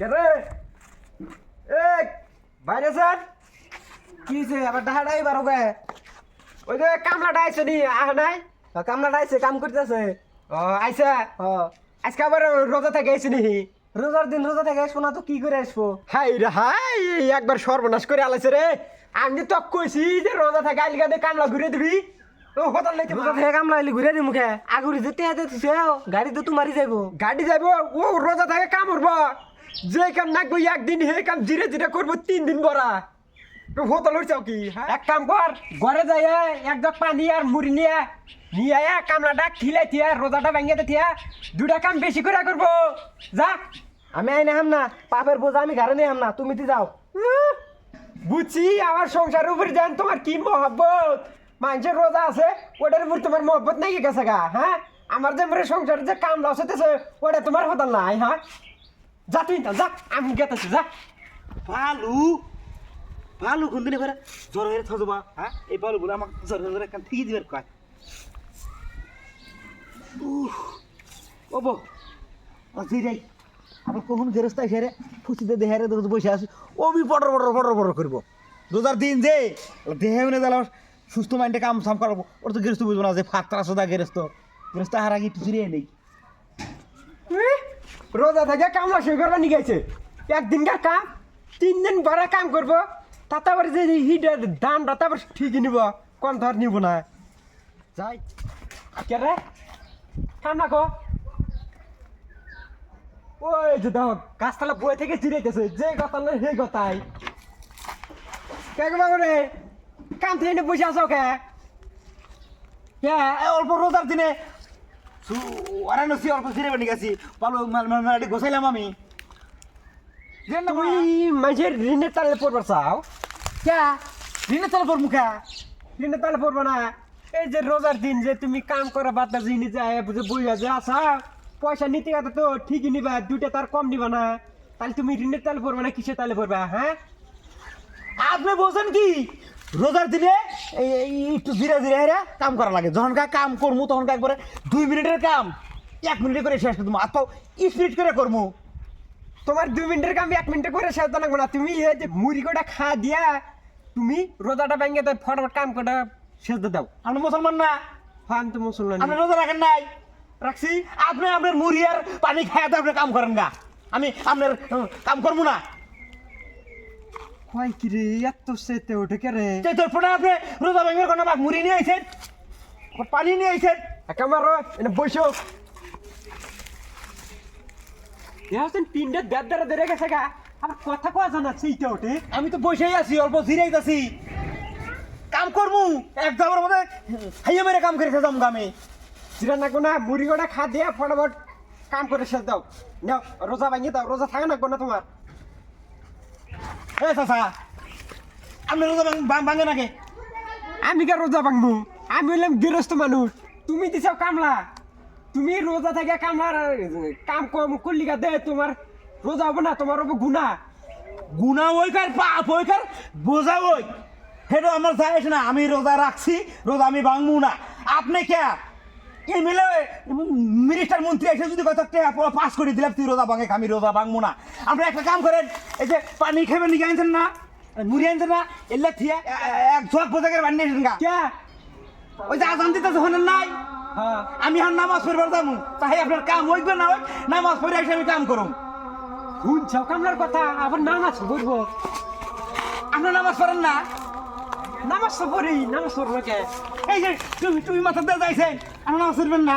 রে? এ বাইরে স্যার। কি হয়েছে আবার ডাহাডাই বারো গে ওই যে কামলাটা আইছে নি আহ নাই? কামলাটা আইছে কাম করতেছে। ও আইসা ও আজকে আবার রোজা থেকে আইছে নি? রোজার দিন রোজা থেকে আসব না তো কি করে আসব? হাই রে হাই একবার সর্বনাশ করে আলাইছে রে। আমি তো কইছি যে রোজা থেকে আইলি গাদে কামলা ঘুরে দিবি। ও হতাল লইতে রোজা থেকে কামলা আইলি দি মুখে আগুরি যেতে হাতে দিছে গাড়ি তো তোমারই যাইবো। গাড়ি যাইব ও রোজা থেকে কাম করব যে কাম না কই একদিন হে কাম ধীরে ধীরে করব তিন দিন বড়া। হোটেল চাও কি? হ্যাঁ? এক কাম কর ঘরে যাই এক জগ পানি আর মুড়ি নিয়ে নিয়ে আয়া কামলাটা খিলাই থিয়া রোজাটা ভেঙে থিয়া দুটা কাম বেশি করে করব। যা। আমি আইনে হাম না পাপের বোঝা আমি ঘরে নিয়ে না তুমি তো যাও। বুঝছি আমার সংসারের উপরে জান তোমার কি মহব্বত। মানুষের রোজা আছে ওটার উপর তোমার মহব্বত নাই গেছে গা হ্যাঁ? আমার যে মরে সংসারে যে কাম লস হতেছে ওটা তোমার হতাল নাই হ্যাঁ? যা তুই যা আমি গেতেছি যা। বালু বালু কোন দিনে করে? জ্বর হয়ে বা হ্যাঁ? এই বালু বলে আমাকে জ্বর হয়ে কান ঠিকই দিবার কয়। উফ, ও বো আজি যাই কখন গেরস্তা এসে রে ফুচিতে দেহে বসে আছি ও বি পটর পটর পটর পটর করব। রোজার দিন যে দেহে মানে তাহলে সুস্থ মাইন্ডে কাম সাম করাবো ওর তো গেরস্ত বুঝব না যে ফাত্রা সোদা গেরস্ত গেরস্ত হার একটু ফিরিয়ে নেই রোজা থেকে কাম লস হয়ে করবা নিগেছে একদিনকার কাম তিন দিন ভরা কাম করব আবার যে হিটের দামটা তারপর ঠিকই নিব। কম ধর নিব না। যাই কে রে না কো ওই যে দেখো গাছতলা বই থেকে জিরাইতেছে যে কথা সেই কথাই কে গো বাবু রে কাম থেকে বসে আছো কে? কে? এ, অল্প রোজার দিনে। অল্প ফিরে বানি গেছি। ভালো মাটি গোসাইলাম আমি। তুমি মাঝের ঋণের তালে পড়বার চাও? কে? ঋণে চলে পর মুখা ঋণের তালে পড়ব না। এই যে রোজার দিন যে তুমি কাম করা বাদ দিয়ে জিনি যায় বুঝে বইয়া যে আসা পয়সা নিতে গেলে তো ঠিকই নিবা দুইটা তার কম নিবা না। তাহলে তুমি ঋণের তালে পড়বে না কিসের তালে পড়বা হ্যাঁ? আপনি বলছেন কি? রোজার দিনে একটু ধীরে ধীরে হেরে কাম করা লাগে। যখন কা কাম করব তখন কা একবারে দুই মিনিটের কাম এক মিনিটে করে শেষ করব আর তো স্পিড করে করব তোমার দুই মিনিটের কাম এক মিনিটে করে শেষ লাগবে না। তুমি এই যে মুড়ি কটা খা দিয়া তুমি রোজাটা ভেঙে দেয় ফটাফট কাম কটা শেষ দাও। আপনি মুসলমান না? ফান তো মুসলমান। আপনি রোজা রাখেন নাই? রাখছি। আপনি আপনার মুড়ি আর পানি খাওয়াতে আপনি কাম করেন না আমি আপনার কাম করব না। হয় কি রে? এত সেতে ওঠে কে রে? যে তোর ফোনে আপনি রোজা ভেঙে কোনো বাক মুড়ি নিয়ে আইছেন পানি নিয়ে আইছেন একেবারে এনে বসো। এখন তিনটে দেড় দ্বারা ধরে গেছে গা। আমার কথা কয়া জানাচ্ছে এইটা ওঠে। আমি তো বসেই আছি অল্প জিরাইতেছি কাম করব এক দাবার মধ্যে হাইয়া মেরে কাম করে খেতাম আমি জিরা না কোনা মুড়ি গোটা খা দিয়া ফটাফট কাম করে শেষ দাও। নাও রোজা ভাঙিয়ে দাও। রোজা থাকে না কোনা তোমার? এ নাকি আমি কে রোজা ভাঙবো আমি হইলাম গৃহস্থ মানুষ তুমি দিছাও কামলা। তুমি রোজা থেকে কামলার কাম কম করলি দে তোমার রোজা হব না তোমার হব গুণা। গুণা ওইকার পাপ ওইকার বোঝা ওই সেটা আমার যায় না, আমি রোজা রাখছি রোজা আমি ভাঙবো না। আপনি কে? মিলে মিনিস্টার মন্ত্রী এসে যদি কত পাস করে দিলাম তুই রোজা ভাঙে আমি রোজা ভাঙবো না। আপনি একটা কাম করেন এই যে পানি খেবেন নিয়ে আনছেন না মুড়ি আনছেন না এলে থিয়া এক ঝোঁক পোশাকের বানিয়েছেন গা। কে? ওই যে আজান দিতে যখন নাই? হ্যাঁ। আমি আর নামাজ পড়বার যাব তাই আপনার কাম হইবে না হয় নামাজ পড়ে এসে আমি কাম করুম। শুনছাও কামলার কথা আবার নামাজ পড়ব? আপনার নামাজ পড়েন না? নামাজ তো পড়ি নামাজ পড়ব কে? এই যে তুমি তুমি মাথা দিয়ে যাইছেন। আমার নামাজ পড়বেন না?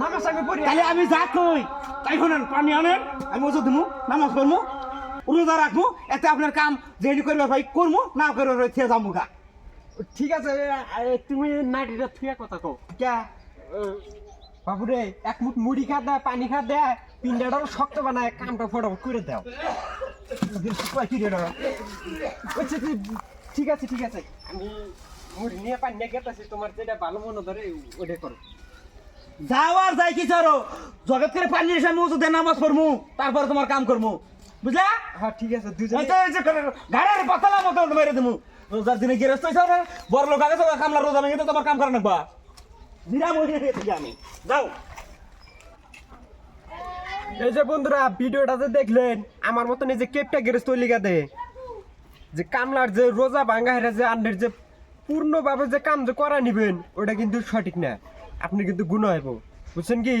নামাজ আমি পড়ি। তাহলে আমি যা কই তাই শোনেন পানি আনেন আমি ওষুধ দিমু নামাজ পড়মু রোজা রাখব এতে আপনার কাম যেহেতু করবে ভাই করব না করবে ভাই থিয়ে যাব গা। ঠিক আছে তুমি নাইটিটা থুয়া কথা কও। কে বাবুরে এক মুঠ মুড়ি খা দেয় পানি খা দেয় পিন্ডাটাও শক্ত বানায় কামটা ফটাফট করে দাও। ঠিক আছে ঠিক আছে। আমি মুড়ি নিয়ে পানি নিয়ে গেতেছি তোমার যেটা ভালো মনে ধরে ওটা করো। যাওয়ার যাই কি চারো জগৎ করে পানি এসে আমি ওষুধ নামাজ পড়মু তারপর তোমার কাম করমু। বুঝলা? হ্যাঁ ঠিক আছে দুজন করে গাড়ির পাতলা মতো মেরে দিমু। রোজার দিনে গেরস্ত হইছে না বড় লোক আগে কামলা রোজা ভেঙে তো তোমার কাম করে নাকবা। নিরাম হয়ে গেছে আমি? যাও। এই যে বন্ধুরা ভিডিওটা যে দেখলেন আমার মতন এই যে কেপটা গেরেজ তৈরি গাতে যে কামলার যে রোজা ভাঙ্গা হেরা যে আন্ডের যে পূর্ণভাবে যে কাম যে করা নিবেন, ওটা কিন্তু সঠিক না। আপনি কিন্তু গুণ হইব। বুঝছেন কি?